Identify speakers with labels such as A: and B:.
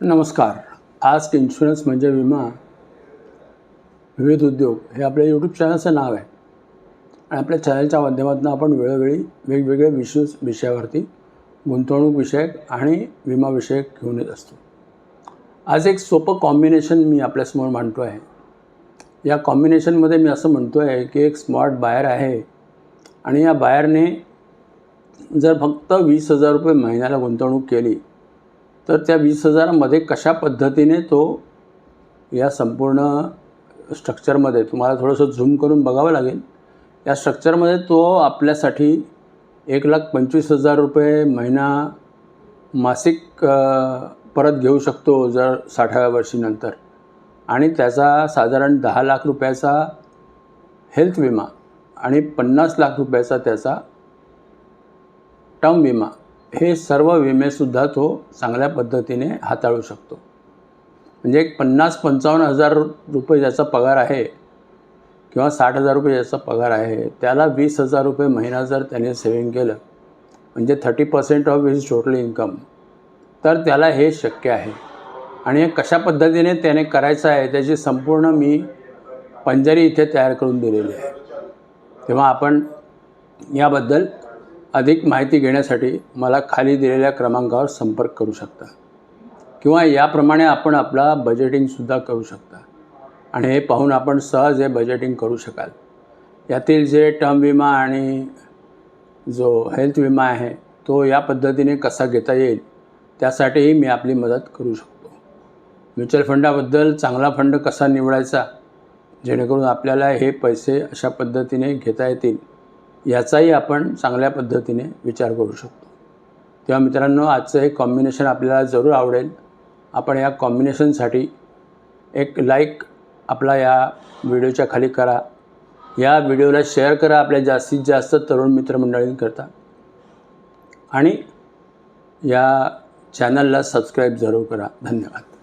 A: नमस्कार. Ask insurance म्हणजे विमा विविध उद्योग हे आपल्या यूट्यूब चॅनलचं नाव आहे. आणि आपल्या चॅनलच्या माध्यमातून आपण वेळोवेळी वेगवेगळ्या विषय विषयावरती गुंतवणूक विषयक आणि विमाविषयक घेऊन येत असतो. आज एक सोपं कॉम्बिनेशन मी आपल्यासमोर मांडतो आहे. या कॉम्बिनेशनमध्ये मी असं म्हणतो आहे की एक स्मार्ट बायर आहे. आणि या बायरने जर फक्त वीस हजार रुपये महिन्याला गुंतवणूक केली तर त्या वीस हजारामध्ये कशा पद्धतीने तो या संपूर्ण स्ट्रक्चरमध्ये तुम्हाला थोडंसं झूम करून बघावं लागेल या स्ट्रक्चरमध्ये तो आपल्यासाठी एक लाख पंचवीस हजार रुपये महिना मासिक परत घेऊ शकतो जर साठाव्या वर्षीनंतर. आणि त्याचा साधारण दहा लाख रुपयाचा हेल्थ विमा आणि पन्नास लाख रुपयाचा त्याचा टर्म विमा. हे सर्व विमेसुद्धा तो चांगल्या पद्धतीने हाताळू शकतो. म्हणजे एक पन्नास पंचावन्न हजार रुपये ज्याचा पगार आहे किंवा साठ हजार रुपये ज्याचा पगार आहे त्याला वीस हजार रुपये महिना जर त्याने सेविंग केलं म्हणजे thirty percent of his total income तर त्याला हे शक्य आहे. आणि हे कशा पद्धतीने त्याने करायचं आहे त्याची संपूर्ण मी पंजरी इथे तयार करून दिलेली आहे. तेव्हा आपण याबद्दल अधिक माहिती घेण्यासाठी मला खाली दिलेल्या क्रमांकावर संपर्क करू शकता. किंवा याप्रमाणे आपण आपला बजेटिंगसुद्धा करू शकता. आणि हे पाहून आपण सहज हे बजेटिंग करू शकाल. यातील जे टर्म विमा आणि जो हेल्थ विमा आहे तो या पद्धतीने कसा घेता येईल त्यासाठीही मी आपली मदत करू शकतो. म्युच्युअल फंडाबद्दल चांगला फंड कसा निवडायचा जेणेकरून आपल्याला हे पैसे अशा पद्धतीने घेता येतील याचाही आपण चांगल्या पद्धतीने विचार करू शकतो. तेव्हा मित्रांनो आजचं हे कॉम्बिनेशन आपल्याला जरूर आवडेल. आपण या कॉम्बिनेशनसाठी एक लाईक आपला या व्हिडिओच्या खाली करा. या व्हिडिओला शेअर करा आपल्या जास्तीत जास्त तरुण मित्रमंडळींकरता. आणि या चॅनलला सबस्क्राईब जरूर करा. धन्यवाद.